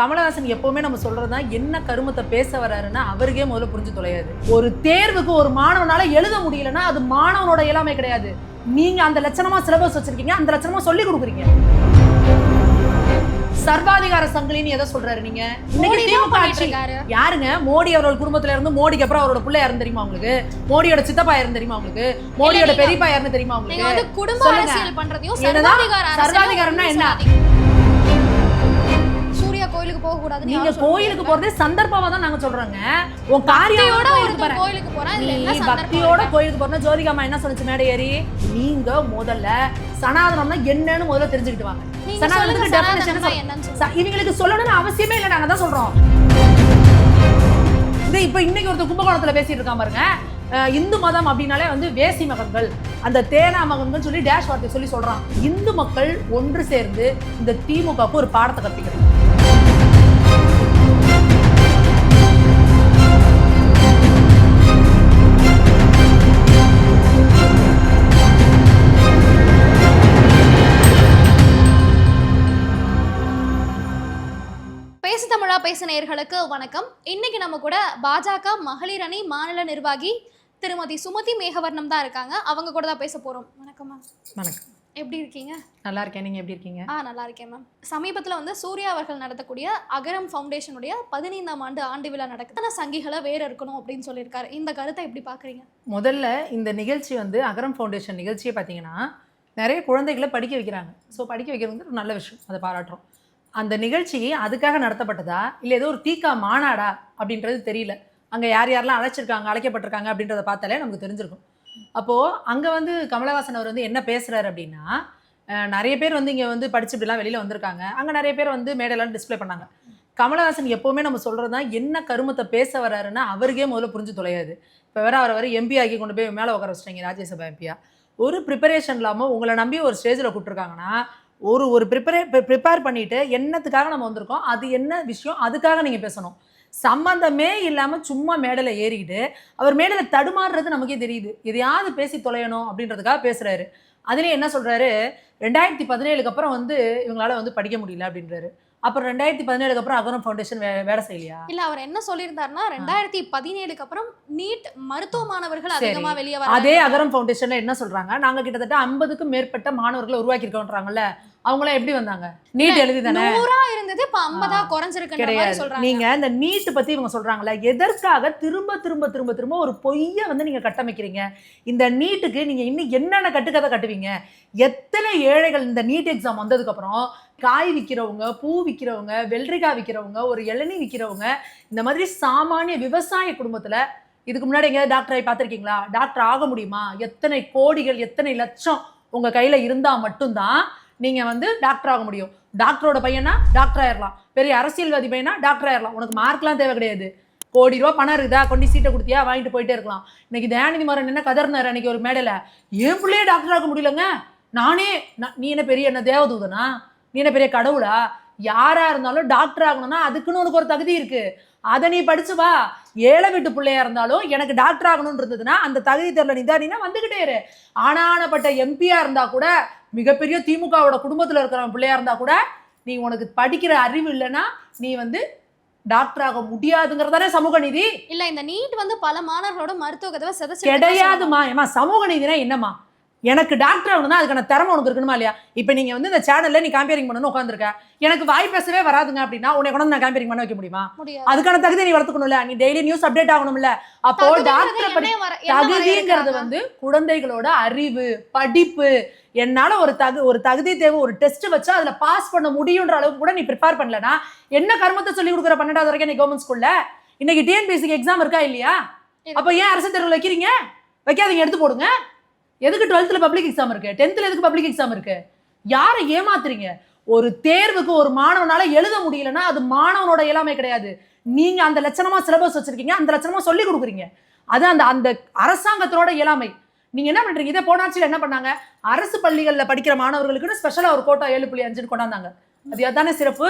கமலஹாசன் எப்பவுமே நம்ம சொல்றதுதான் என்ன கருமத்தை பேச வர்றாருன்னா அவருக்கே முதல்ல புரிஞ்சு தொலையாது. ஒரு தேர்வுக்கு ஒரு மாணவனால எழுத முடியலன்னா அது மாணவனோட இயலாமை கிடையாது. நீங்க அந்த லட்சணமா சிலபஸ் வச்சிருக்கீங்க அந்த லட்சணமா சொல்லி கொடுக்குறீங்க. சர்வாதிகார சங்கிலின்னு எதை சொல்றாரு நீங்க? இன்னைக்கு தான் திமுக ஆட்சி. யாருங்க? மோடி அவர்கள் குடும்பத்துல இருந்து மோடிக்கு அப்புறம் அவரோட பிள்ளை யாருன்னு தெரியுமா உங்களுக்கு? மோடியோட சித்தப்பா யாருன்னு தெரியுமா உங்களுக்கு? மோடியோட பெரியப்பா யாருன்னு தெரியுமா உங்களுக்கு? குடும்ப. அரசியல் பண்றதையும் சர்வாதிகாரம்னா என்ன? கோயிலுக்கு போக கூடாதுன்னு நீங்க கோயிலுக்கு. போறதே சந்தர்ப்பமா தான் நாங்க சொல்றோங்க. உன் காரியம் பக்தியோட கோயிலுக்கு போறேன் நீ பக்தியோட? கோயிலுக்கு போறனா ஜோதிகாமா என்ன சொல்லுச்சு மேடை ஏறி? நீங்க முதல்ல சனாதனம்னா என்னன்னு முதல்ல தெரிஞ்சுக்கிட்டு வாங்க. சனாதனத்துக்கு. ச- இவங்களுக்கு சொல்லணும்னு அவசியமே இல்லை நாங்க தான் சொல்றோம். இது இப்ப இன்னைக்கு ஒருத்தர் கும்பகோணத்துல பேசிட்டு இருக்கான் பாருங்க. இந்து மதம் அப்படின்னாலே வந்து வேசி மகன்கள். அந்த தேனா மகன்கள் சொல்லி டேஷ் வார்த்தை சொல்லி சொல்றான். இந்து மக்கள் ஒன்று சேர்ந்து இந்த திமுகவுக்கு ஒரு பாடத்தை கற்பிக்கிறாங்க. பேசு நேயர்களுக்கு வணக்கம். இன்னைக்கு நம்ம கூட பாஜக மகளிர் அணி மாநில நிர்வாகி திருமதி சுமதி மேகவர்ணம் தான் இருக்காங்க. அவங்க கூட தான் பேச போறோம். வணக்கம் மேம் வணக்கம். எப்படி இருக்கீங்க? நல்லா இருக்கேன். நீங்க எப்படி இருக்கீங்க? ஆ நல்லா இருக்கேன் மேம் சமீபத்தில் வந்து சூர்யா அவர்கள் நடத்தக்கூடிய அகரம் ஃபவுண்டேஷனுடைய பதினைந்தாம் ஆண்டு ஆண்டு விழா நடக்குது. சங்கிகளை வேற இருக்கணும் அப்படின்னு சொல்லியிருக்காரு. இந்த கருத்தை எப்படி பார்க்குறீங்க? முதல்ல இந்த நிகழ்ச்சி வந்து அகரம் ஃபவுண்டேஷன் நிகழ்ச்சியை பார்த்தீங்கன்னா நிறைய குழந்தைகளை படிக்க வைக்கிறாங்க. ஸோ படிக்க வைக்கிறது வந்து ஒரு நல்ல விஷயம். அதை பாராட்டுறோம். அந்த நிகழ்ச்சி அதுக்காக நடத்தப்பட்டதா? இல்லை ஏதோ ஒரு தீக்கா மாநாடா அப்படின்றது தெரியல. அங்கே யார் யாரெல்லாம் அழைச்சிருக்காங்க அழைக்கப்பட்டிருக்காங்க அப்படின்றத பார்த்தாலே நமக்கு தெரிஞ்சிருக்கும். அப்போது அங்கே வந்து கமலஹாசன் அவர் வந்து என்ன பேசுகிறாரு அப்படின்னா நிறைய பேர் வந்து இங்கே வந்து படிச்சு இப்படிலாம் வெளியில் வந்திருக்காங்க. அங்கே நிறைய பேர் வந்து மேடையெல்லாம் டிஸ்ப்ளே பண்ணாங்க. கமலஹாசன் எப்போவுமே நம்ம சொல்கிறது தான் என்ன கருமத்தை பேச வர்றாருன்னா அவருக்கே முதல்ல புரிஞ்சு தொலையாது. இப்போ வேற அவர் வர எம்பி ஆக்கி கொண்டு போய் மேலே உட்கார வச்சிட்டீங்க ராஜ்யசபா எம்பியா ஒரு ப்ரிப்பரேஷன் இல்லாமல் உங்களை நம்பி ஒரு ஸ்டேஜில் கூப்பிட்டுருக்காங்கன்னா ஒரு ஒரு ப்ரிப்பரே ப்ரிப்பேர் பண்ணிட்டு என்னத்துக்காக நம்ம வந்திருக்கோம் அது என்ன விஷயம் அதுக்காக நீங்கள் பேசணும். சம்மந்தமே இல்லாமல் சும்மா மேடையில் ஏறிக்கிட்டு அவர் மேடையில் தடுமாறுறது நமக்கே தெரியுது. எதையாவது பேசி தொலையணும் அப்படின்றதுக்காக பேசுகிறாரு அதுலேயும் என்ன சொல்கிறாரு ரெண்டாயிரத்தி பதினேழுக்கு அப்புறம் வந்து இவங்களால வந்து படிக்க முடியல அப்படின்றாரு. அப்புறம் ரெண்டாயிரத்தி பதினேழுக்கு அப்புறம் அகரம் ஃபவுண்டேஷன் வேலை செய்யலையா? இல்ல அவர் என்ன சொல்லியிருந்தாருன்னா ரெண்டாயிரத்தி பதினேழுக்கு அப்புறம் நீட் மருத்துவ மாணவர்கள் சரி. அதிகமா வெளியே அதே அகரம் ஃபவுண்டேஷன்ல என்ன சொல்றாங்க? நாங்க கிட்டத்தட்ட ஐம்பதுக்கும் மேற்பட்ட மாணவர்களை உருவாக்கி இருக்கோன்றாங்கல்ல அவங்களாம் எப்படி வந்தாங்க? நீட் எழுதி தானே நூறா இருந்தது இப்ப ஐம்பதா குறைஞ்சிருக்குன்ற மாதிரி கிடையாது. சொல்றாங்க. நீங்க இந்த நீட் பத்தி இவங்க சொல்றாங்கல்ல எதற்காக திரும்ப திரும்ப திரும்ப திரும்ப ஒரு பொய்ய வந்து நீங்க கட்டமைக்கிறீங்க? இந்த நீட்டுக்கு நீங்க இன்னும் என்னென்ன கட்டுக்கதை கட்டுவீங்க? எத்தனை ஏழைகள் இந்த நீட் எக்ஸாம் வந்ததுக்கு அப்புறம் காய் விற்கிறவங்க பூ விற்கிறவங்க வெள்ளரிக்காய் விற்கிறவங்க ஒரு இளநீ விற்கிறவங்க இந்த மாதிரி சாமானிய விவசாய குடும்பத்துல இதுக்கு முன்னாடி எங்கேயாவது டாக்டர் ஆகி பார்த்துருக்கீங்களா? டாக்டர் ஆக முடியுமா? எத்தனை கோடிகள் எத்தனை லட்சம் உங்க கையில இருந்தா மட்டும்தான் நீங்கள் வந்து டாக்டர் ஆக முடியும். டாக்டரோட பையனா டாக்டர் ஆயிடலாம் பெரிய அரசியல்வாதி பையனா டாக்டர் ஆயிடலாம் உனக்கு மார்க்லாம் தேவை கிடையாது. கோடி ரூபா பணம் இருக்குதா? கொண்டு சீட்டை கொடுத்தியா? வாங்கிட்டு போயிட்டே இருக்கலாம். இன்னைக்கு தயாநிதி மாறன் என்ன கதர்னார் அன்னைக்கு ஒரு மேடையில்? என் பிள்ளையே டாக்டர் ஆக முடியலங்க. நானே நீ என்ன பெரிய என்ன தேவதூதனா? நீ என்ன பெரிய கடவுளா? யாரா இருந்தாலும் டாக்டர் ஆகணும்னா அதுக்குன்னு உனக்கு ஒரு தகுதி இருக்கு. அதை நீ படிச்சு வா. ஏழை வீட்டு பிள்ளையா இருந்தாலும் எனக்கு டாக்டர் ஆகணும்னு இருந்ததுன்னா அந்த தகுதி தெரியல நிதானினா வந்துகிட்டே இரு. ஆனானப்பட்ட எம்பியா இருந்தா கூட மிகப்பெரிய திமுகவோட குடும்பத்துல இருக்கிறவன் பிள்ளையா இருந்தா கூட நீ உனக்கு படிக்கிற அறிவு இல்லைன்னா நீ வந்து டாக்டர் ஆக முடியாதுங்கிறதானே சமூக நீதி. இல்ல இந்த நீட் வந்து பல மாணவர்களோட மருத்துவ கதவை கிடையாதுமா ஏமா சமூக நீதினா என்னம்மா? எனக்கு டாக்டர் ஆகணும்னா அதுக்கான திறமை உனக்கு இருக்கணுமா இல்லையா? இப்போ நீங்க வந்து இந்த சேனல்ல நீ காம்பேரிங் பண்ணணும்னு உட்காந்துருக்க எனக்கு வாய் பேசவே வராதுங்க அப்படின்னா உன்னை கொண்டு நான் காம்பேரிங் பண்ண வைக்க முடியுமா? அதுக்கான தகுதி நீ வளர்த்துக்கணும்ல நீ டெய்லி நியூஸ் அப்டேட் ஆகணும்ல. அப்போ டாக்டர் தகுதிங்கிறது படி? வந்து குழந்தைகளோட அறிவு படிப்பு. என்னால ஒரு தகு ஒரு தகுதி தேவை ஒரு டெஸ்ட் வச்சா அதுல பாஸ் பண்ண முடியுன்ற அளவுக்கு கூட நீ ப்ரிப்பேர் பண்ணலனா என்ன கர்மத்தை சொல்லி கொடுக்குற பன்னெண்டாவது வரைக்கும் நீ கவர்மெண்ட் ஸ்கூல்ல இன்னைக்கு டிஎன்பிஎஸ்சிக்கு எக்ஸாம் இருக்கா இல்லையா. அப்ப ஏன் அரசு தேர்வு வைக்கிறீங்க? வைக்காதீங்க எடுத்து போடுங்க. எதுக்கு டுவெல்த்தில் பப்ளிக் எக்ஸாம் இருக்குது டென்த்தில் எதுக்கு பப்ளிக் எக்ஸாம் இருக்குது யாரை ஏமாத்துறீங்க? ஒரு தேர்வுக்கு ஒரு மாணவனால எழுத முடியலன்னா அது மாணவனோட இயலாமை கிடையாது. நீங்கள் அந்த லட்சணமாக சிலபஸ் வச்சுருக்கீங்க அந்த லட்சணமாக சொல்லி கொடுக்குறீங்க. அது அந்த அந்த அரசாங்கத்தோட இயலாமை. நீங்கள் என்ன பண்ணுறீங்க இதே போனாட்சியில் என்ன பண்ணாங்க? அரசு பள்ளிகளில் படிக்கிற மாணவர்களுக்குன்னு ஸ்பெஷலாக ஒரு கோட்டா ஏழு புள்ளி அஞ்சுன்னு கொண்டாந்தாங்க. அது அதானே சிறப்பு?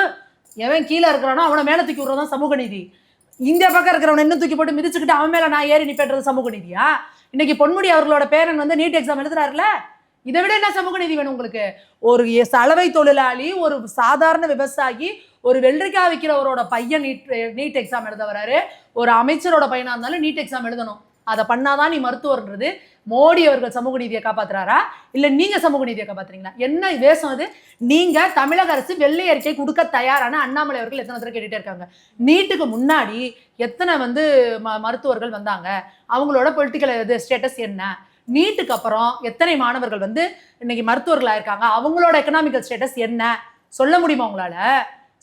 எவன் கீழே இருக்கிறானோ அவனை மேலே தூக்கி விடுறதான் சமூக நீதி. இந்த பக்கம் இருக்கிறவனை இன்னும் தூக்கி போட்டு மிதிச்சுக்கிட்டு அவன் மேலே நான் ஏறி நிப்பேன்றது சமூக நீதியா? இன்னைக்கு பொன்முடி அவர்களோட பேரன் வந்து நீட் எக்ஸாம் எழுதுறாருல இதை விட என்ன சமூக நீதி வேணும் உங்களுக்கு? ஒரு சலவை தொழிலாளி ஒரு சாதாரண விவசாயி ஒரு வெள்ளரிக்காய் விற்கிறவரோட பையன் நீட் நீட் எக்ஸாம் எழுத வராரு. ஒரு அமைச்சரோட பையனாக இருந்தாலும் நீட் எக்ஸாம் எழுதணும். அதை பண்ணாதான் நீ மருத்துவர்ன்றது மோடி அவர்கள் சமூக நீதியை காப்பாத்துறாரா? இல்ல நீங்க சமூக நீதியை காப்பாத்துறீங்களா? என்ன வேஷம் அது? நீங்க தமிழக அரசு வெள்ளை அறிக்கை கொடுக்க தயாரான அண்ணாமலை அவர்கள் எத்தனை தடவை கேட்டுட்டே இருக்காங்க. நீட்டுக்கு முன்னாடி எத்தனை வந்து ம- மருத்துவர்கள் வந்தாங்க? அவங்களோட பொலிட்டிக்கல் இது ஸ்டேட்டஸ் என்ன? நீட்டுக்கு அப்புறம் எத்தனை மாணவர்கள் வந்து இன்னைக்கு மருத்துவர்களாக இருக்காங்க அவங்களோட எக்கனாமிக்கல் ஸ்டேட்டஸ் என்ன? சொல்ல முடியுமா உங்களால?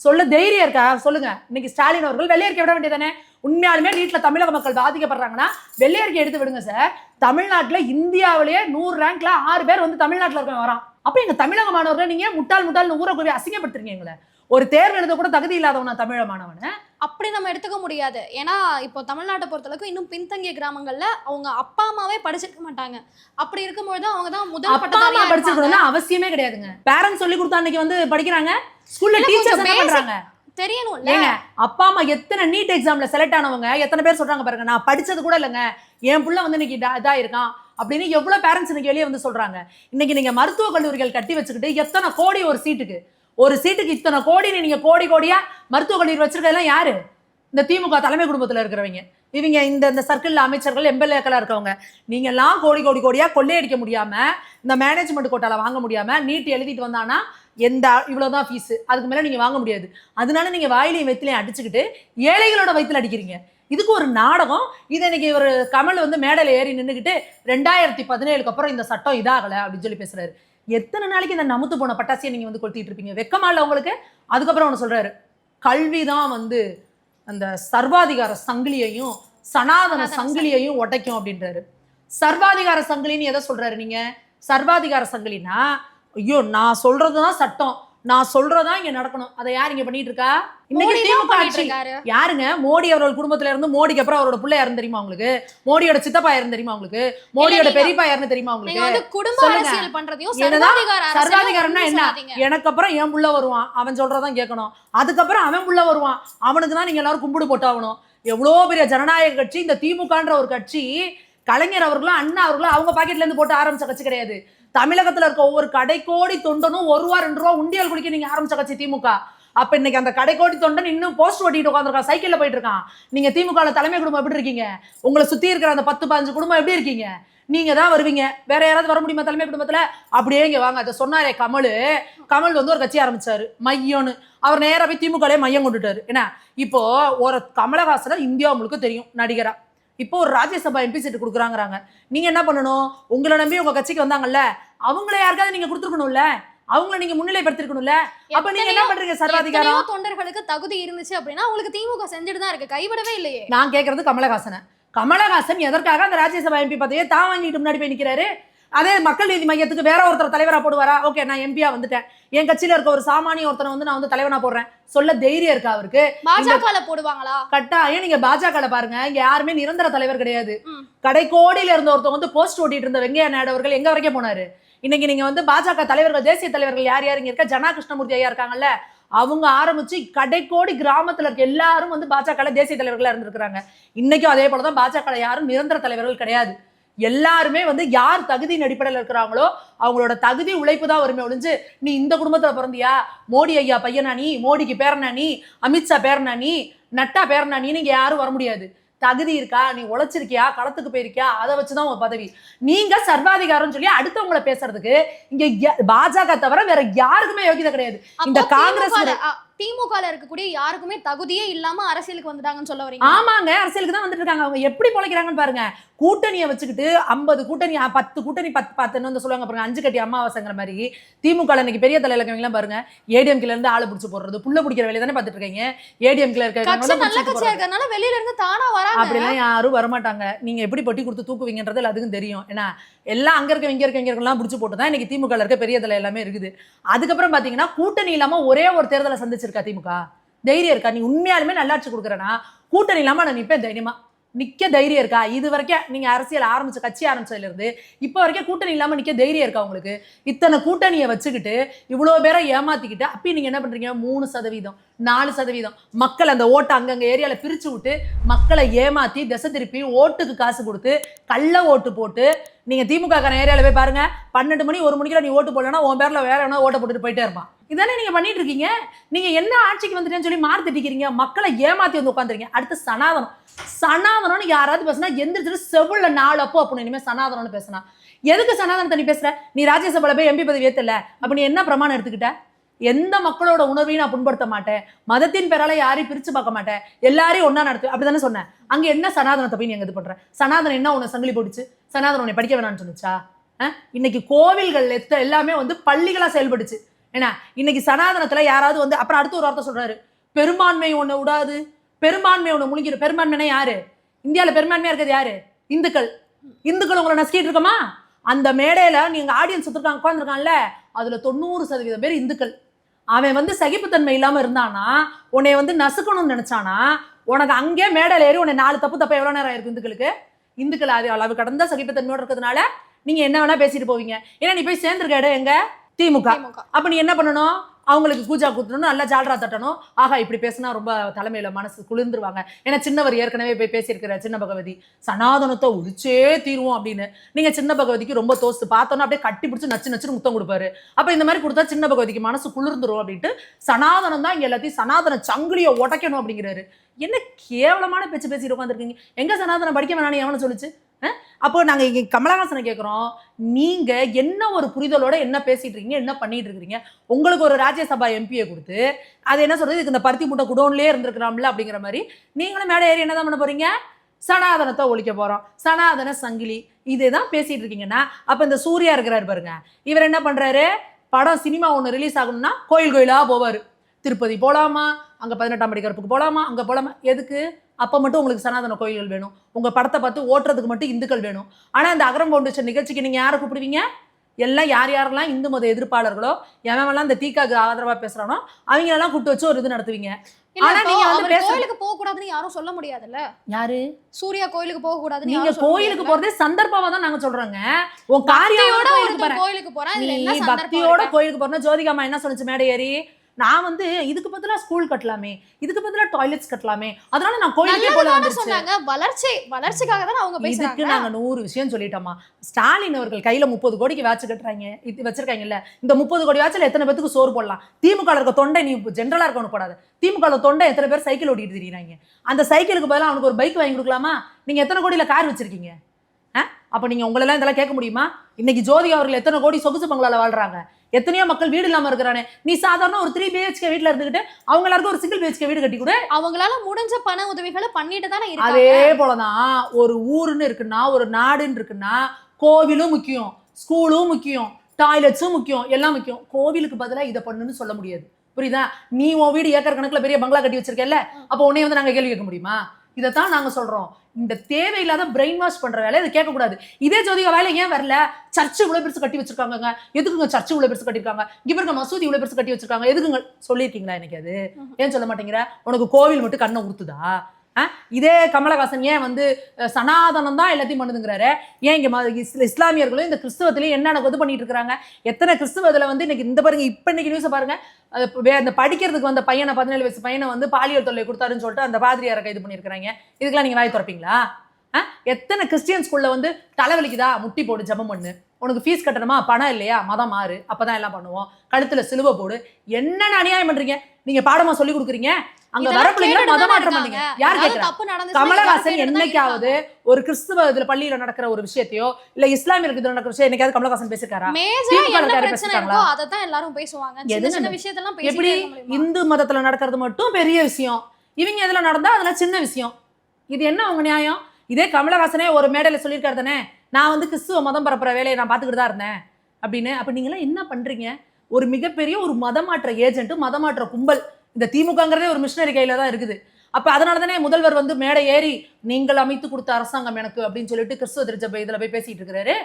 சொல்ல தைரியம் இருக்கா? சொல்லுங்க. இன்னைக்கு ஸ்டாலின் அவர்கள் வெள்ளையர்க்கை விட வேண்டியதானே உண்மையாலுமே வீட்டில் தமிழக மக்கள் பாதிக்கப்படுறாங்கன்னா வெள்ளையர்க்கை எடுத்து விடுங்க சார் தமிழ்நாட்டில் இந்தியாவிலேயே நூறு ரேங்க்ல ஆறு பேர் வந்து தமிழ்நாட்டில் இருக்க வரான். அப்போ எங்கள் தமிழக மாணவர்களை நீங்கள் முட்டாள் முட்டாள் ஊரை போய் அசிங்கப்படுத்துறீங்க எங்களை ஒரு தேர்வு எழுத கூட தகுதி இல்லாதவனா தமிழக மாணவனை? அப்படி நம்ம எடுத்துக்க முடியாது. ஏன்னா இப்போ தமிழ்நாட்டை பொறுத்தளவுக்கு இன்னும் பின்தங்கிய கிராமங்கள்ல அவங்க அப்பா அம்மாவே படிச்சிருக்க மாட்டாங்க. அப்படி இருக்கும்பொழுது அவங்க தான் முதல் அப்பா அம்மா பட்டதாரியா இருப்பாங்க. படிச்சிருக்கணும்னா அவசியமே கிடையாதுங்க. பேரண்ட்ஸ் சொல்லி கொடுத்தா அன்னைக்கு வந்து படிக்கிறாங்க. ஸ்கூல்ல இல்ல, டீச்சர்ஸ் கொஞ்சம் என்ன basic- பண்றாங்க? தெரியணும்ல. ஏங்க அப்பா அம்மா எத்தனை நீட் எக்ஸாம்ல செலக்ட் ஆனவங்க எத்தனை பேர் சொல்றாங்க பாருங்க. நான் படிச்சது கூட இல்லைங்க. என் புள்ள வந்து இன்னைக்கு இதா- இதா இருக்கான் அப்படின்னு எவ்வளவு பேரண்ட்ஸ் இன்னைக்கு வெளியே வந்து சொல்றாங்க. இன்னைக்கு நீங்க மருத்துவ கல்லூரிகள் கட்டி வச்சுக்கிட்டு எத்தனை கோடி ஒரு சீட்டுக்கு ஒரு சீட்டுக்கு இத்தனை கோடின்னு நீங்கள் கோடி கோடியாக மருத்துவ கல்லூரி வச்சிருக்கதெல்லாம் யாரு? இந்த திமுக தலைமை குடும்பத்தில் இருக்கிறவங்க. இவங்க இந்த இந்த சர்க்கிளில் அமைச்சர்கள் எம்எல்ஏக்களாக இருக்கவங்க. நீங்கள்லாம் கோடி கோடி கோடியாக கொள்ளையடிக்க முடியாமல் இந்த மேனேஜ்மெண்ட் கோட்டாவில் வாங்க முடியாமல் நீட் எழுதிட்டு வந்தானா எந்த இவ்வளவுதான் ஃபீஸு அதுக்கு மேலே நீங்கள் வாங்க முடியாது. அதனால நீங்கள் வாயிலையும் வயிற்றுலையும் அடிச்சுக்கிட்டு ஏழைகளோட வயிற்றில் அடிக்கிறீங்க. இதுக்கு ஒரு நாடகம். இதை இன்னைக்கு ஒரு கமல் வந்து மேடையில் ஏறி நின்றுக்கிட்டு ரெண்டாயிரத்தி பதினேழுக்கு அப்புறம் இந்த சட்டம் இதாகலை அப்படின்னு சொல்லி பேசுகிறாரு எத்தனை நாளைக்கு இந்த நமுத்து போன பட்டாசியை நீங்க வந்து கொளுத்திட்டு இருப்பீங்க? வெக்கமா இல்ல உங்களுக்கு? அதுக்கப்புறம் ஒன்று சொல்றாரு. கல்வி தான் வந்து அந்த சர்வாதிகார சங்கிலியையும் சனாதன சங்கிலியையும் உடைக்கும் அப்படின்றாரு. சர்வாதிகார சங்கிலின்னு எதை சொல்றாரு நீங்க? சர்வாதிகார சங்கிலினா ஐயோ நான் சொல்றதுதான் சட்டம். நான் சொல்றதா இங்க நடக்கணும். அதை யார் இங்க பண்ணிட்டு இருக்கா இன்னைக்கு திமுக ஆட்சி. யாருங்க? மோடி அவர்கள் குடும்பத்துல இருந்து மோடிக்கு அப்புறம் அவரோட பிள்ளை யாருன்னு தெரியுமா உங்களுக்கு? மோடியோட சித்தப்பா யாருன்னு தெரியுமா உங்களுக்கு? மோடியோட பெரியப்பா யாருன்னு தெரியுமா உங்களுக்கு? குடும்ப. அரசியல் பண்றதையும் சர்வாதிகாரம்னா என்ன? எனக்கு அப்புறம் என் புள்ள வருவான். அவன் சொல்றதான் கேட்கணும். அதுக்கப்புறம் அவன் புள்ள வருவான். அவனுக்கு தான் நீங்க எல்லாரும் கும்பிடு போட்டாகணும். எவ்வளோ பெரிய ஜனநாயக கட்சி இந்த திமுகன்ற ஒரு கட்சி கலைஞர் அவர்களும் அண்ணா அவர்களும் அவங்க பாக்கெட்ல இருந்து போட்டு ஆரம்பிச்ச கட்சி கிடையாது. தமிழகத்துல இருக்க ஒவ்வொரு கடைக்கோடி தொண்டனும் ஒரு ரூபா ரெண்டு ரூபா உண்டியல் குடிக்க நீங்க ஆரம்பிச்ச கட்சி திமுக. அப்ப இன்னைக்கு அந்த கடைக்கோடி தொண்டன் இன்னும் போஸ்ட் ஓட்டிட்டு உட்காந்துருக்கான் சைக்கிள்ல போயிட்டு இருக்கான். நீங்க திமுக தலைமை குடும்பம் எப்படி இருக்கீங்க? உங்களை சுத்தி இருக்கிற அந்த பத்து பதினஞ்சு குடும்பம் எப்படி இருக்கீங்க? நீங்க தான் வருவீங்க. வேற யாராவது வர முடியுமா தலைமை குடும்பத்துல? அப்படியே இங்க வாங்க. அதை சொன்னாரே கமல். கமல் வந்து ஒரு கட்சி ஆரம்பிச்சாரு. மையம்னு. அவர் நேராக போய் திமுகலே மையம் கொண்டுட்டாரு. என்ன? இப்போ ஒரு கமலஹாசனை இந்தியா முழுக்க தெரியும் நடிகரா. இப்போ ஒரு ராஜ்யசபா எம்பி சீட்டு கொடுக்குறாங்கறாங்க. நீங்க என்ன பண்ணணும்? உங்களை நம்பி உங்க கட்சிக்கு வந்தாங்கல்ல அவங்கள யாருக்காவது நீங்க கொடுத்துருக்கணும்ல? அவங்கள நீங்க முன்னிலைப்படுத்திருக்கணும்ல? அப்ப நீங்க என்ன பண்றீங்க சர்வாதிகாரம்? தொண்டர்களுக்கு தகுதி இருந்துச்சு அப்படின்னா உங்களுக்கு திமுக செஞ்சுட்டு தான் இருக்கு. கைவிடவே இல்லையே. நான் கேட்கறது கமலஹாசனை. கமலஹாசன் எதற்காக அந்த ராஜ்யசபா எம்பி பதவியை தான் வாங்கிட்டு முன்னாடி போய் நிக்கிறாரு? அதே மக்கள் நீதி மையத்துக்கு வேற ஒருத்தர் தலைவரா போடுவாரா? ஓகே நான் எம்பியா வந்துட்டேன். என் கட்சியில இருக்க ஒரு சாமானிய ஒருத்தனை வந்து நான் வந்து தலைவனா போடுறேன். சொல்ல தைரியம் இருக்கா அவருக்கு? பாஜக போடுவாங்களா? கட்டாயம். நீங்க பாஜக பாருங்க. இங்க யாருமே நிரந்தர தலைவர் கிடையாது. கடைக்கோடியில இருந்த ஒருத்தர் வந்து போஸ்ட் ஓட்டிட்டு இருந்த வெங்கையா நாயுடு அவர்கள் எங்க வரைக்கும் போனாரு? இன்னைக்கு நீங்க வந்து பாஜக தலைவர்கள் தேசிய தலைவர்கள் யார் யார் இங்க இருக்க? ஜனா கிருஷ்ணமூர்த்தி ஐயா இருக்காங்கல்ல அவங்க ஆரம்பிச்சு கடைக்கோடி கிராமத்துல இருக்க எல்லாரும் வந்து பாஜக தேசிய தலைவர்களா இருந்திருக்கிறாங்க. இன்னைக்கும் அதே போலதான் பாஜக யாரும் நிரந்தர தலைவர்கள் கிடையாது. எல்லாருமே வந்து யார் தகுதியின் அடிப்படையில் இருக்கிறாங்களோ அவங்களோட தகுதி உழைப்பு தான் வருமே ஒழிஞ்சு நீ இந்த குடும்பத்துல பிறந்தியா? மோடி ஐயா பையனா நீ? மோடிக்கு பேரனா நீ? அமித்ஷா பேரனா நீ? நட்டா பேரனா நீ? நீங்க யாரும் வர முடியாது. தகுதி இருக்கா? நீ உழைச்சிருக்கியா? களத்துக்கு போயிருக்கியா? அதை வச்சுதான் உங்க பதவி. நீங்க சர்வாதிகாரம் சொல்லி அடுத்தவங்கள பேசுறதுக்கு இங்க பாஜக தவிர வேற யாருக்குமே யோகியதை கிடையாது. இந்த காங்கிரஸ் திமுக ல- அ, திமுக ல இருக்கக்கூடிய யாருக்குமே தகுதியே இல்லாம அரசியலுக்கு வந்துட்டாங்கன்னு சொல்ல வரீங்க ஆமாங்க அரசியலுக்கு தான் வந்துட்டு இருக்காங்க. அவங்க எப்படி பொழைக்கிறாங்கன்னு பாருங்க. கூட்டணியை வச்சுக்கிட்டு ஐம்பது கூட்டணி பத்து கூட்டணி பத்து பத்துன்னு வந்து சொல்லுவாங்க பாருங்க. அஞ்சு கட்டி அமாவாசைங்கிற மாதிரி. திமுக இன்னைக்கு பெரிய தலையில இருக்கவங்களாம் பாருங்க. ஏடிஎம்கில இருந்து ஆளு பிடிச்சு போடுறது புள்ள பிடிக்கிற வேலையை தானே பார்த்துட்டு இருக்கீங்க. ஏடிஎம்கில கட்சி நல்ல இருக்க கட்சியா இருக்கிறதுனால வெளியில இருந்து தானா வராங்க. அப்படிலாம் யாரும் வரமாட்டாங்க. நீங்க எப்படி பொட்டி கொடுத்து தூக்குவீங்கன்றது எல்லாத்துக்கும் தெரியும். ஏன்னா எல்லாம் அங்க இருக்க இங்க இருக்க இங்க இருக்கலாம் பிடிச்சு போட்டு தான் இன்னைக்கு திமுக இருக்க பெரிய தலை எல்லாமே இருக்குது. அதுக்கப்புறம் பாத்தீங்கன்னா கூட்டணி இல்லாம ஒரே ஒரு தேர்தலை இருக்கா திமுக? தைரியம் இருக்கா? நீ உண்மையாலுமே நல்லாட்சி கொடுக்குறேன்னா கூட்டணி இல்லாம நான் நிப்பேன் தைரியமா. நிக்க தைரியம் இருக்கா? இது வரைக்கும் நீங்க அரசியல் ஆரம்பிச்ச கட்சி ஆரம்பிச்சதுல இருந்து இப்போ வரைக்கும் கூட்டணி இல்லாம நிக்க தைரியம் இருக்கா உங்களுக்கு? இத்தனை கூட்டணியை வச்சுக்கிட்டு இவ்வளோ பேரை ஏமாத்திக்கிட்டு அப்பயும் நீங்க என்ன பண்றீங்க? மூணு சதவீதம் நாலு சதவீதம். மக்கள் அந்த ஓட்டை அங்கங்க ஏரியால பிரிச்சு விட்டு மக்களை ஏமாத்தி திசை திருப்பி ஓட்டுக்கு காசு கொடுத்து கள்ள ஓட்டு போட்டு நீங்க திமுக காரன் ஏரியால போய் பாருங்க பன்னெண்டு மணி ஒரு மணிக்கு நீ ஓட்டு போடலன்னா உன் பேர்ல வேற எவனா ஓட்ட போட்டுட்டு போயிட்டே இருப்பான். இதானே நீங்க பண்ணிட்டு இருக்கீங்க நீங்க என்ன ஆட்சிக்கு வந்துட்டேன்னு சொல்லி மாறு திட்டிக்கிறீங்க? மக்களை ஏமாத்தி வந்து உட்காந்துருக்கீங்க. அடுத்து சனாதனம். சனாதனம்னு யாராவது பேசினா எந்திரிச்சிட்டு செவில்ல நாலு அப்போ அப்படின்னு இனிமே சனாதனம்னு பேசினா. எதுக்கு சனாதனத்தை நீ பேசுற? நீ ராஜ்யசபால போய் எம்பி பதவி ஏத்தல. அப்ப நீ என்ன பிரமாணம் எடுத்துக்கிட்ட? எந்த மக்களோட உணர்வையும் நான் புண்படுத்த மாட்டேன். மதத்தின் பெறால யாரையும் பிரிச்சு பார்க்க மாட்டேன். எல்லாரையும் ஒன்னா நடத்து. அப்படிதானே சொன்னேன். அங்க என்ன சனாதனத்தை போய் நீ எங்க இது பண்ற? சனாதனம் என்ன உன்னை சங்கிலி போட்டுச்சு? சனாதனம் உன்னை படிக்க வேணாம்னு சொன்னா இன்னைக்கு கோவில்கள் எத்த எல்லாமே வந்து பள்ளிகளா செயல்படுச்சு ஏன்னா இன்னைக்கு சனாதனத்துல யாராவது வந்து அப்புறம் அடுத்து ஒரு வார்த்தை சொல்றாரு. பெரும்பான்மை ஒன்று விடாது பெரும்பான்மை ஒன்று முழுங்கிடும் பெரும்பான்மைனா யாரு? இந்தியாவில் பெரும்பான்மையாக இருக்கிறது யாரு? இந்துக்கள். இந்துக்கள் உங்களை நசுக்கிட்டு இருக்கோமா? அந்த மேடையில் நீங்கள் ஆடியன்ஸ் உட்காந்துருக்காங்க உட்காந்துருக்கான்ல அதில் தொண்ணூறு சதவீதம் பேர் இந்துக்கள். அவன் வந்து சகிப்புத்தன்மை இல்லாமல் இருந்தானா? உன்னை வந்து நசுக்கணும்னு நினச்சானா? உனக்கு அங்கே மேடையில் ஏறி உன்னை நாலு தப்பு தப்பு எவ்வளோ நேரம் இருக்கும் இந்துக்களுக்கு? இந்துக்கள் அது அளவு கடந்த சகிப்புத்தன்மையோடு இருக்கிறதுனால நீங்கள் என்ன வேணால் பேசிட்டு போவீங்க. ஏன்னா நீ போய் சேர்ந்துருக்க இடம் எங்கே? திமுக. அப்ப நீ என்ன பண்ணணும்? அவங்களுக்கு பூஜா குத்தணும் நல்லா ஜால்ரா தட்டணும். ஆகா இப்படி பேசினா ரொம்ப தலைமையில மனசு குளிர்ந்துருவாங்க. ஏன்னா சின்னவர் ஏற்கனவே போய் பேசியிருக்கிற சின்ன பகவதி. சனாதனத்தை ஒழிச்சே தீருவோம் அப்படின்னு. நீங்க சின்ன பகவதிக்கு ரொம்ப தோஸ்து பார்த்தோன்னா அப்படியே கட்டி பிடிச்சி நச்சு நச்சுன்னு முத்தம் கொடுப்பாரு. அப்ப இந்த மாதிரி கொடுத்தா சின்ன பகவதிக்கு மனசு குளிர்ந்துரும் அப்படின்ட்டு சனாதனம் தான் இங்க எல்லாத்தையும் சனாதன சங்கிலியை உடைக்கணும் அப்படிங்கிறாரு. என்ன கேவலமான பேச்சு பேசிட்டு உட்காந்துருக்கீங்க எங்க சனாதனம் படிக்க வேணாம்னு எவனை சொல்லுச்சு? அப்போ நாங்கள் இங்கே கமலஹாசனை கேட்குறோம் நீங்கள் என்ன ஒரு புரிதலோட என்ன பேசிகிட்டு இருக்கீங்க என்ன பண்ணிட்டு இருக்கிறீங்க? உங்களுக்கு ஒரு ராஜ்யசபா எம்பியை கொடுத்து அது என்ன சொல்கிறது இதுக்கு இந்த பருத்தி மூட்டை குடோன்லேயே இருந்திருக்கலாம்ல அப்படிங்கிற மாதிரி நீங்களும் மேடை ஏறி என்னதான் பண்ண போகிறீங்க சனாதனத்தை ஒழிக்க போகிறோம் சனாதன சங்கிலி. இதே தான் பேசிகிட்டு இருக்கீங்கன்னா அப்போ இந்த சூர்யா இருக்கிறார் பாருங்க. இவர் என்ன பண்ணுறாரு படம் சினிமா ஒன்று ரிலீஸ் ஆகணும்னா கோயில் கோயிலாக போவார். திருப்பதி போகலாமா அங்கே பதினெட்டாம் படி கருப்புக்கு அங்கே போகலாமா எதுக்கு? அப்ப மட்டும் உங்களுக்கு சனாதன கோயில்கள் வேணும். உங்க படத்தை பார்த்து ஓட்டுறதுக்கு மட்டும் இந்துக்கள் வேணும். ஆனா இந்த அகரம் ஃபவுண்டேஷன் நிகழ்ச்சிக்கு நீங்க யாரை கூப்பிடுவீங்க? எல்லாம் யார் யாரெல்லாம் இந்து மத எதிர்ப்பாளர்களோ எவன்லாம் இந்த தீக்காக்கு ஆதரவா பேசுறானோ அவங்க எல்லாம் கூப்பிட்டு வச்சு ஒரு இது நடத்துவீங்க. ஆனா நீங்க வந்து கோயிலுக்கு போக கூடாதுன்னு யாரும் சொல்ல முடியாதுல்ல? யாரு? சூர்யா கோயிலுக்கு போக கூடாதுன்னு நீங்க கோயிலுக்கு? போறதே சந்தர்ப்பமா தான் நாங்க சொல்றோங்க. உன் காரியோட கோயிலுக்கு போறேன் கோயிலுக்கு போறான் நீ பக்தியோட? கோயிலுக்கு ஜோதிகாமா என்ன சொல்லுச்சு? மேடை ஏறி நான் வந்து இதுக்கு பதிலா ஸ்கூல் கட்டலாமே இதுக்கு பதிலா டாய்லெட்ஸ் கட்டலாமே அதனால நான் கோயிலுக்கே போல வந்துருச்சு. சொன்னாங்க. வளர்ச்சி வளர்ச்சிக்காக தானே அவங்க இதுக்கு பேசுறாங்க. நாங்க நூறு விஷயம் சொல்லிட்டோமா. ஸ்டாலின் அவர்கள் கையில முப்பது கோடிக்கு வாட்ச் கட்டுறாங்க. இது வச்சிருக்காங்கல்ல. இந்த முப்பது கோடி வாட்ச்ல எத்தனை பேத்துக்கு சோறு போடலாம்? திமுக இருக்க தொண்டை நீ ஜென்ரலா இருக்கணும் போடாது. திமுக தொண்டை எத்தனை பேர் சைக்கிள் ஓட்டிட்டு திரியிறாங்க? அந்த சைக்கிளுக்கு பதிலா அவனுக்கு ஒரு பைக் வாங்கி கொடுக்கலாமா? நீங்க எத்தனை கோடியில கார் வச்சிருக்கீங்க? அப்ப நீங்க உங்களெல்லாம் இதெல்லாம் கேட்க முடியுமா? இன்னைக்கு ஜோதி அவர்கள் எத்தனை கோடி சொகுசு பங்களால வாழ்றாங்க? எத்தனையோ மக்கள் வீடு இல்லாம இருக்கிறானே. நீ சாதாரண ஒரு த்ரீ பிஹெச்கே வீட்ல இருந்துகிட்டு அவங்க எல்லாருக்கும் ஒரு சிங்கிள் பிஹெச்கே வீடு கட்டி கொடு. அவங்களால முடிஞ்ச பண உதவிகளை பண்ணிட்டு தானே அதே போலதான் ஒரு ஊருன்னு இருக்குன்னா ஒரு நாடுன்னு இருக்குன்னா கோவிலும் முக்கியம் ஸ்கூலும் முக்கியம் டாய்லெட்ஸும் முக்கியம் எல்லாம் முக்கியம். கோவிலுக்கு பதிலா இதை பண்ணுன்னு சொல்ல முடியாது. புரியுதா? நீ உன் வீடு ஏக்கர் கணக்குல பெரிய பங்களா கட்டி வச்சிருக்கல அப்போ உன்னைய வந்து நாங்க கேள்வி கேட்க முடியுமா? இதைத்தான் நாங்க சொல்றோம். இந்த தேவையில்லாத பிரெயின் வாஷ் பண்ற வேலை இது கேட்கக்கூடாது. இதே ஜோதிகா வேலை ஏன் வரல? சர்ச்சு இவ்வளவு பெருசு கட்டி வச்சிருக்காங்க எதுக்குங்க சர்ச்சு இவ்வளவு பெருசு கட்டிருக்காங்க இங்க பாருங்க மசூதி இவ்வளவு பெருசு கட்டி வச்சிருக்காங்க. எதுக்குங்க? சொல்லியிருக்கீங்களா எனக்கு அது? ஏன் சொல்ல மாட்டேங்கிற? உனக்கு கோவில் மட்டும் கண்ணை உறுத்துதா? இதே கமலஹாசன் ஏன் வந்து சனாதனம் தான் எல்லாத்தையும் பண்ணுதுங்கிறாரு? ஏன் இங்கே ம- இஸ்- இஸ்லாமியர்களும் இந்த கிறிஸ்துவத்திலையும் என்னென்ன இது பண்ணிட்டு இருக்கிறாங்க எத்தனை கிறிஸ்துவத்தில் வந்து இன்னைக்கு இந்த பாருங்க இப்போ இன்னைக்கு நியூஸை பாருங்க. அந்த படிக்கிறதுக்கு வந்த பையனை பதினேழு வயசு பையனை வந்து பாலியல் தொல்லை கொடுத்தாருன்னு சொல்லிட்டு அந்த பாதிரியாரை கைது பண்ணியிருக்கிறாங்க. இதுக்கெல்லாம் நீங்கள் வாய் திறப்பீங்களா? ஆ? எத்தனை கிறிஸ்டியன் ஸ்கூலில் வந்து தலைவலிக்குதா? முட்டி போடு ஜெபம் பண்ணு. உனக்கு ஃபீஸ் கட்டணுமா? பணம் இல்லையா? மதம் மாறு. அப்போதான் எல்லாம் பண்ணுவோம். கழுத்தில் சிலுவை போடு. என்னென்ன அநியாயம் பண்ணுறீங்க நீங்க பாடமா சொல்லி கொடுக்குறீங்க? அங்க வர பிள்ளைங்க தானே மாற்றம். பண்ணீங்க. யார் ஏதாவது கேட்கறா தப்பு நடந்துச்சுன்னா கமலஹாசன் என்னைக்காவது ஒரு கிறிஸ்துவ இதுல பள்ளியில நடக்கிற ஒரு விஷயத்தையோ இல்ல இஸ்லாமியருக்கு இதுல நடக்கிற விஷயம் என்னைக்காவது கமலஹாசன் பேசிருக்காரா? மேஜரா திமுக ல என்ன யாரும் பிரச்சனை பேசிட்டாங்களா? இருக்கோ அதை தான் எல்லாரும் பேசுவாங்க. சின்ன எது சின்ன நம்ம- விஷயத்தெல்லாம் எப்படி? இந்து மதத்துல நடக்கிறது மட்டும் பெரிய விஷயம். இவங்க எதுல நடந்தா அதெல்லாம் சின்ன விஷயம். இது என்ன உங்க நியாயம்? இதே கமலஹாசனே ஒரு மேடையில சொல்லியிருக்காரு தானே? நான் வந்து கிறிஸ்துவ மதம் பரப்புற வேலையை நான் பார்த்துக்கிட்டு தான் இருந்தேன் அப்படின்னு. அப்ப நீங்களாம் என்ன பண்றீங்க? ஒரு மிகப்பெரிய ஒரு மதமாற்ற ஏஜென்ட் மதமாற்ற கும்பல். இந்த திமுகங்கிறதே ஒரு மிஷினரி கையில் தான் இருக்குது. அப்போ அதனால தானே முதல்வர் வந்து மேடை ஏறி நீங்கள் அமைத்து கொடுத்த அரசாங்கம் எனக்கு அப்படின்னு சொல்லிட்டு கிறிஸ்துவ திருச்சபை இதில் போய் பேசிகிட்டு இருக்கிறாரு.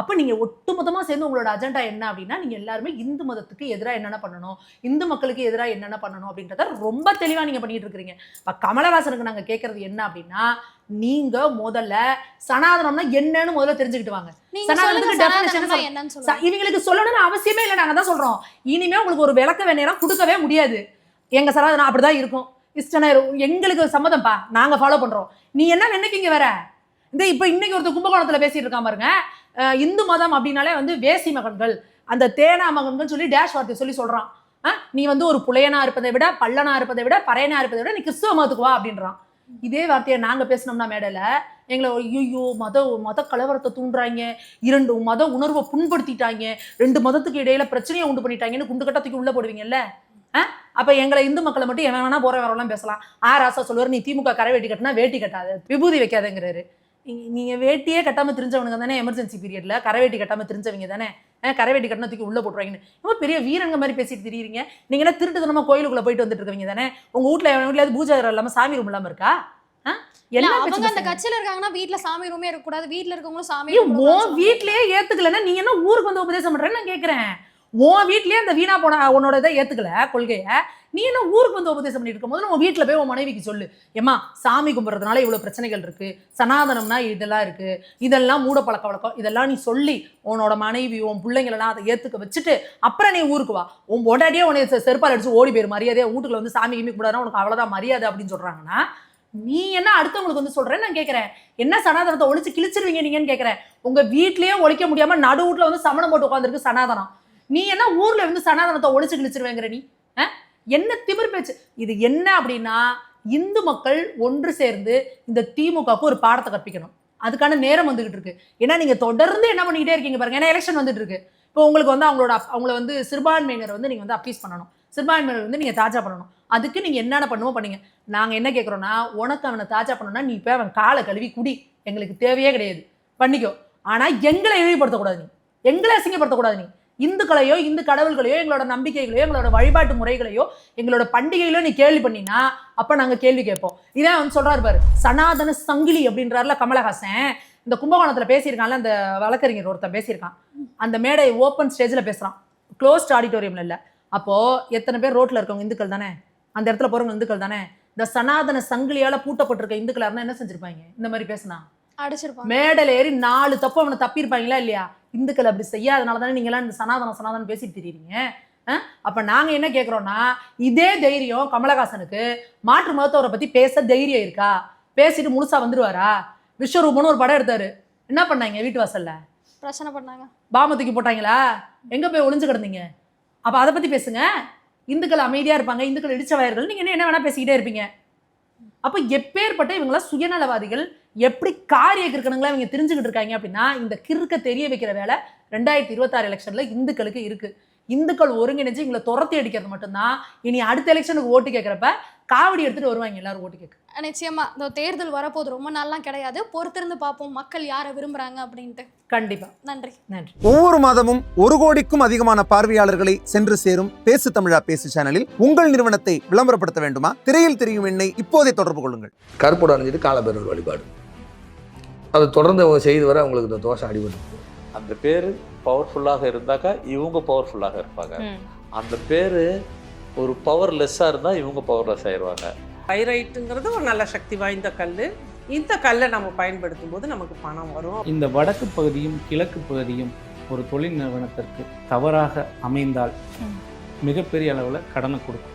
அப்ப நீங்க ஒட்டுமொத்தமா சேர்ந்து உங்களோட அஜெண்டா என்ன அப்படின்னா நீங்க எல்லாருமே இந்து மதத்துக்கு எதிராக என்னென்ன பண்ணணும்? இந்து மக்களுக்கு எதிராக என்னென்ன பண்ணணும் அப்படின்றத ரொம்ப தெளிவா நீங்க பண்ணிட்டு இருக்கிறீங்க இப்ப கமலஹாசனுக்கு நாங்க கேட்கறது என்ன அப்படின்னா நீங்க முதல்ல சனாதனம்னா என்னன்னு முதல்ல தெரிஞ்சுக்கிட்டு வாங்க. சனாதனத்துக்கு இவங்களுக்கு சொல்லணும்னு அவசியமே இல்லை நாங்க தான் சொல்றோம். இனிமே உங்களுக்கு ஒரு விளக்க வேணேரம் கொடுக்கவே முடியாது. எங்க சனாதனம் அப்படிதான் இருக்கும். இஷ்டனர் எங்களுக்கு சம்மதம்ப்பா நாங்க ஃபாலோ பண்றோம். நீ என்ன நினைக்கீங்க வேற? இந்த இப்ப இன்னைக்கு ஒருத்தர் கும்பகோணத்துல பேசிட்டு இருக்கான் பாருங்க. இந்து மதம் அப்படின்னாலே வந்து வேசி மகன்கள். அந்த தேனா மகன்கள் சொல்லி டேஷ் வார்த்தை சொல்லி சொல்றான். நீ வந்து ஒரு புலையனா இருப்பதை விட பல்லனா இருப்பதை விட பறையனா இருப்பதை விட நீ கிறிஸ்துவ மதத்துக்கு வா அப்படின்றான். இதே வார்த்தையை நாங்க பேசினோம்னா மேடல எங்களை ஐயோ மத மத கலவரத்தை தூண்டுறாங்க. இரண்டு மத உணர்வை புண்படுத்திட்டாங்க. ரெண்டு மதத்துக்கு இடையில பிரச்சனையை உண்டு பண்ணிட்டாங்கன்னு குண்டு கட்டத்துக்கு உள்ள போடுவீங்கல்ல? ஆ? அப்ப எங்களை இந்து மக்களை மட்டும் எவன் வேணா போற வரலாம் பேசலாம். ஆ ராசா சொல்லுவார் நீ திமுக கரை வேட்டி கட்டினா வேட்டி கட்டாது விபூதி வைக்காதங்கிறாரு. நீ- நீங்க வேட்டியே கட்டாம தெரிஞ்சவனுங்க தானே எமர்ஜென்சி பீரியட்ல கரை வேட்டி கட்டாம தெரிஞ்சவங்க தானே? ஆ, கரை வேட்டி கட்டினா தூக்கி உள்ள போட்டுருவாங்கன்னு. ரொம்ப பெரிய வீரங்க மாதிரி பேசிட்டு திரியுறீங்க. நீங்க என்ன திருட்டுத்தனமா கோயிலுக்குள்ள போயிட்டு வந்துட்டு இருக்கீங்க தானே? உங்க வீட்ல எவன் வீட்லயாவது பூஜை அறை இல்லாம சாமி ரூம் இல்லாம இருக்கா? அவங்க அந்த? கட்சியில இருக்காங்கன்னா வீட்ல சாமி ரூமே இருக்க கூடாது வீட்ல இருக்கவங்களும் சாமி. வீட்லயே ஏத்துக்கலன்னா நீ என்ன ஊருக்கு வந்து உபதேசம் பண்றேன்னு நான் கேக்குறேன். உன் வீட்லயே அந்த வீணா போன உன்னோட இதை ஏத்துக்கல கொள்கைய. நீ என்ன ஊருக்கு வந்து உபதேசம் பண்ணிட்டு இருக்கும் போது உன் வீட்டில் போய் உன் மனைவிக்கு சொல்லு. ஏமா சாமி கும்பிட்றதுனால இவ்வளோ பிரச்சனைகள் இருக்கு. சனாதனம்னா இதெல்லாம் இருக்கு. இதெல்லாம் மூட பழக்க வழக்கம். இதெல்லாம் நீ சொல்லி உன்னோட மனைவி உன் பிள்ளைங்களெல்லாம் அதை ஏற்றுக்க வச்சுட்டு அப்புறம் நீ ஊருக்கு வா. உன் உடனடியே உன்னை செருப்பால் அடிச்சு ஓடி போயிரு. மரியாதையே வீட்டுக்குள்ள வந்து சாமி கிமி உனக்கு அவ்வளோதான் மரியாதை அப்படின்னு சொல்கிறாங்கன்னா நீ என்ன அடுத்தவங்களுக்கு வந்து சொல்கிறேன்னு நான் கேட்குறேன் என்ன சனாதனத்தை ஒழிச்சு கிழிச்சிருவீங்க நீங்கன்னு கேட்குறேன் உங்கள் வீட்லேயே ஒழிக்க முடியாமல் நடு வீட்டில் வந்து சமணம் போட்டு உட்காந்துருக்கு சனாதனம். நீ என்ன ஊர்ல வந்து சனாதனத்தை ஒழிச்சு கிழிச்சிருவேங்கிற நீ? என்ன திமிர் பேச்சு? இது என்ன அப்படின்னா இந்து மக்கள் ஒன்று சேர்ந்து இந்த திமுகவுக்கு ஒரு பாடத்தை கற்பிக்கணும். அதுக்கான நேரம் வந்துகிட்டு இருக்கு. ஏன்னா நீங்க தொடர்ந்து என்ன பண்ணிக்கிட்டே இருக்கீங்க பாருங்க. ஏன்னா எலெக்ஷன் வந்துட்டு இருக்கு. இப்போ உங்களுக்கு வந்து அவங்களோட அப்- அவங்கள வந்து சிறுபான்மையினர் வந்து நீங்க வந்து அப்பீஸ் பண்ணணும். சிறுபான்மையினர் வந்து நீங்க தாஜா பண்ணணும். அதுக்கு நீங்க என்னென்ன பண்ணுவோம் பண்ணீங்க. நாங்க என்ன கேட்குறோம்னா உனக்கு அவனை தாஜா பண்ணணும்னா நீ போய் அவன் காலை கழுவி குடி. எங்களுக்கு தேவையே கிடையாது. பண்ணிக்கோ. ஆனா எங்களை இழிவுபடுத்தக்கூடாது நீ. எங்களை அசிங்கப்படுத்தக்கூடாது நீ. இந்துக்களையோ இந்து கடவுள்களையோ எங்களோட நம்பிக்கைகளையோ எங்களோட வழிபாட்டு முறைகளையோ எங்களோட பண்டிகைகளோ நீ கேள்வி பண்ணினா அப்போ நாங்கள் கேள்வி கேட்போம். இதான் வந்து சொல்றாரு பாரு சனாதன சங்கிலி அப்படின்றாருல கமலஹாசன். இந்த கும்பகோணத்துல பேசியிருக்கான்ல அந்த வழக்கறிஞர் ஒருத்தன் பேசியிருக்கான். அந்த மேடை ஓப்பன் ஸ்டேஜ்ல பேசுறான். க்ளோஸ்ட் ஆடிட்டோரியம்ல இல்லை. அப்போ எத்தனை பேர் ரோட்டில் இருக்கவங்க இந்துக்கள் தானே? அந்த இடத்துல போகிறவங்க இந்துக்கள் தானே? இந்த சனாதன சங்கிலியால் பூட்டப்பட்டிருக்க இந்துக்களாக இருந்தால் என்ன செஞ்சுருப்பாங்க? இந்த மாதிரி பேசினா. மேடையில ஏறி நாலு தப்பு அவனை தப்பியிருப்பாங்களா இல்லையா? இந்துக்கள் அப்படி செய்யாதனால தானே நீங்களாம் இந்த சனாதனம் சனாதனம் பேசிட்டு திரியுறீங்க? அப்ப நாங்க என்ன கேக்குறோம்னா இதே தைரியம் கமலஹாசனுக்கு மாற்று மதத்தவரை பத்தி பேச தைரியம் இருக்கா? பேசிட்டு முழுசா வந்துருவாரா? விஸ்வரூபம்னு ஒரு படம் எடுத்தாரு. என்ன பண்ணாங்க வீட்டு வாசல்ல? பிரச்சனை பண்ணாங்க. பாம்பை தூக்கி போட்டாங்களா? எங்க போய் ஒளிஞ்சு கிடந்தீங்க? அப்ப அதை பத்தி பேசுங்க. இந்துக்கள் அமைதியா இருப்பாங்க இந்துக்கள் இடிச்ச வயர்கள். நீங்க என்ன என்ன வேணா பேசிக்கிட்டே இருப்பீங்க. அப்ப எப்பேற்பட்ட இவங்களாம் சுயநலவாதிகள் எப்படி காரிய கிறுக்கணுங்களா இவங்க தெரிஞ்சுக்கிட்டு இருக்காங்க அப்படின்னா இந்த கிறுக்க தெரிய வைக்கிற வேலை ரெண்டாயிரத்தி இருபத்தாறு எலெக்ஷன்ல இந்துக்களுக்கு இருக்கு. இந்துக்கள் ஒருங்கிணைஞ்சு இவங்களை துரத்தி அடிக்கிறது மட்டும்தான். இனி அடுத்த எலெக்ஷனுக்கு ஓட்டு கேட்கறப்ப காவடி எடுத்துட்டு வருவாங்க எல்லாரும் ஓட்டு கேட்க. நிச்சயமா. இந்த தேர்தல் வரப்போது ரொம்ப நாள்லாம் கிடையாது. பொறுத்திருந்து பார்ப்போம். மக்கள் யாரை விரும்புறாங்க அப்படின்ட்டு. கண்டிப்பா. நன்றி. நன்றி. ஒவ்வொரு மாதமும் ஒரு கோடிக்கும் அதிகமான பார்வையாளர்களை சென்று சேரும் பேசு தமிழா பேசு சேனலில் உங்கள் நிறுவனத்தை விளம்பரப்படுத்த வேண்டுமா? திரையில் தெரியும் எண்ணை இப்போதே தொடர்பு கொள்ளுங்கள். கருப்போடு அணிஞ்சிட்டு காலபைரவர் வழிபாடு. அதை தொடர்ந்து அவங்க செய்து வர அவங்களுக்கு இந்த தோஷம் அடிபட்டு. அந்த பேர் பவர்ஃபுல்லாக இருந்தாக்கா இவங்க பவர்ஃபுல்லாக இருப்பாங்க. அந்த பேர் ஒரு பவர்லெஸ்ஸாக இருந்தால் இவங்க பவர்லெஸ் ஆயிடுவாங்க பைரைட்டுங்கிறது ஒரு நல்ல சக்தி வாய்ந்த கல் இந்த கல்லை நம்ம பயன்படுத்தும் போது நமக்கு பணம் வரும். இந்த வடக்கு பகுதியும் கிழக்கு பகுதியும் ஒரு தொழில் நிறுவனத்திற்கு தவறாக அமைந்தால் மிகப்பெரிய அளவில் கடனை கொடுக்கும்.